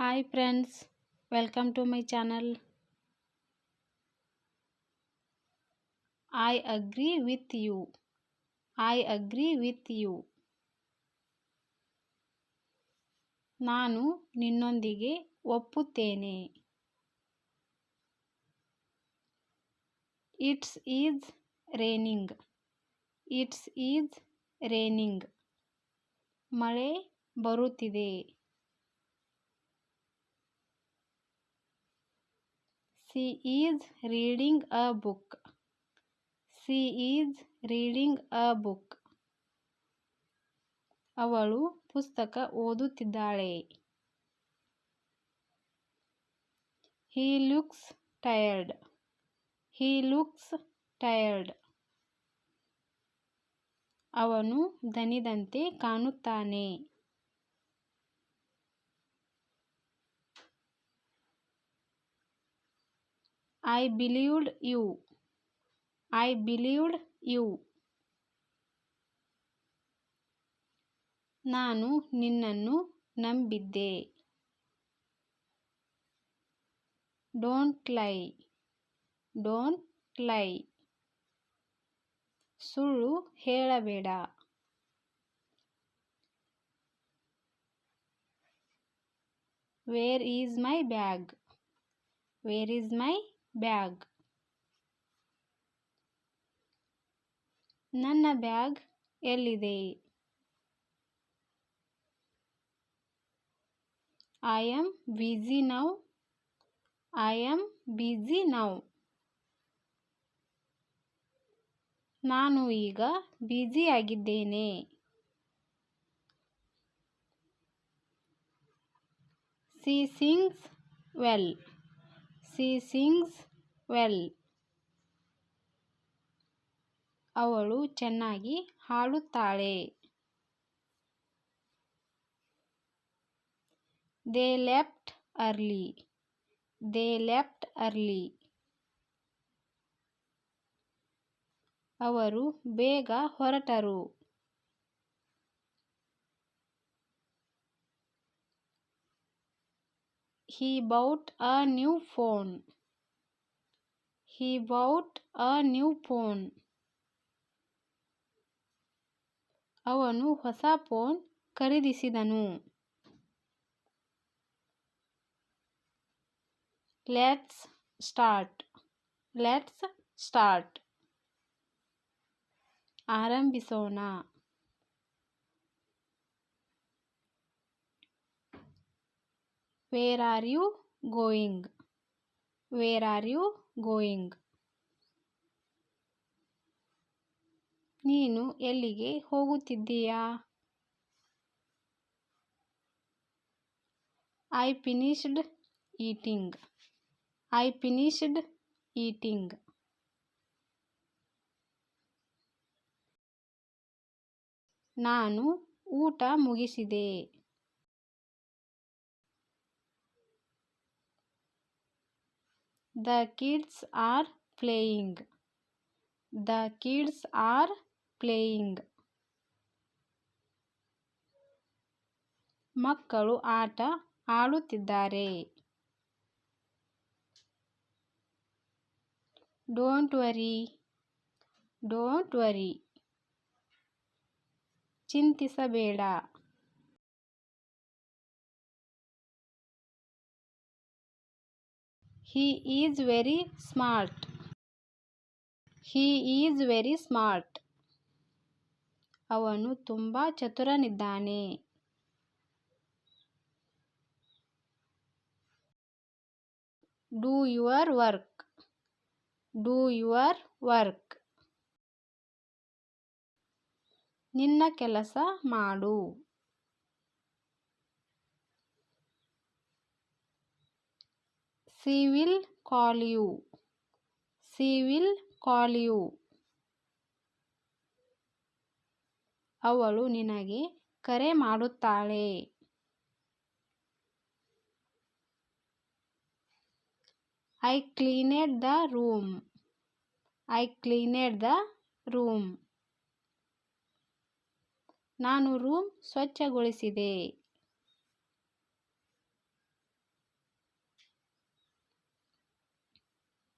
Hi friends welcome to my channel I agree with you I agree with you ನಾನು ನಿನ್ನೊಂದಿಗೆ ಒಪ್ಪುತ್ತೇನೆ. It's is raining it's is raining ಮಳೆ ಬರುತ್ತಿದೆ. She is reading a book she is reading a book ಅವಳು ಪುಸ್ತಕ ಓದುತ್ತಿದ್ದಾಳೆ. He looks tired he looks tired ಅವನು ದನಿದಂತೆ ಕಾಣುತ್ತಾನೆ. I believed you I believed you ನಾನು ನಿನ್ನನ್ನು ನಂಬಿದ್ದೆ. ಡೋಂಟ್ ಲೈ ಡೋಂಟ್ ಲೈ ಸುಳ್ಳು ಹೇಳಬೇಡ. Where is my bag where is my bag. ನನ್ನ ಬ್ಯಾಗ್ ಎಲ್ಲಿದೆ? I am busy now I am busy now ನಾನು ಈಗ ಬ್ಯುಸಿಯಾಗಿದ್ದೇನೆ she sings well she sings well ಅವಳು ಚೆನ್ನಾಗಿ ಹಾಡುತ್ತಾಳೆ. They left early they left early ಅವರು ಬೇಗ ಹೊರಟರು. he bought a new phone he bought a new phone ಅವನು ಹೊಸ phone ಖರೀದಿಸಿದನು let's start let's start ಆರಂಭಿಸೋಣ where are you going where are you going ನೀನು ಎಲ್ಲಿಗೆ ಹೋಗುತ್ತಿದ್ದೀಯಾ? I finished eating I finished eating ನಾನು ಊಟ ಮುಗಿಸಿದೆ. The kids are playing the kids are playing ಮಕ್ಕಳು ಆಟ ಆಡುತ್ತಿದ್ದಾರೆ. Don't worry don't worry ಚಿಂತಿಸಬೇಡ. He is very smart he is very smart ಅವನು ತುಂಬ ಚತುರನಿದ್ದಾನೆ. Do your work do your work ನಿನ್ನ ಕೆಲಸ ಮಾಡು. She will call you she will call you ಅವಳು ನಿನಗೆ ಕರೆ ಮಾಡುತ್ತಾಳೆ. I cleaned the room I cleaned the room ನಾನು ರೂಮ್ ಸ್ವಚ್ಛಗೊಳಿಸಿದೆ.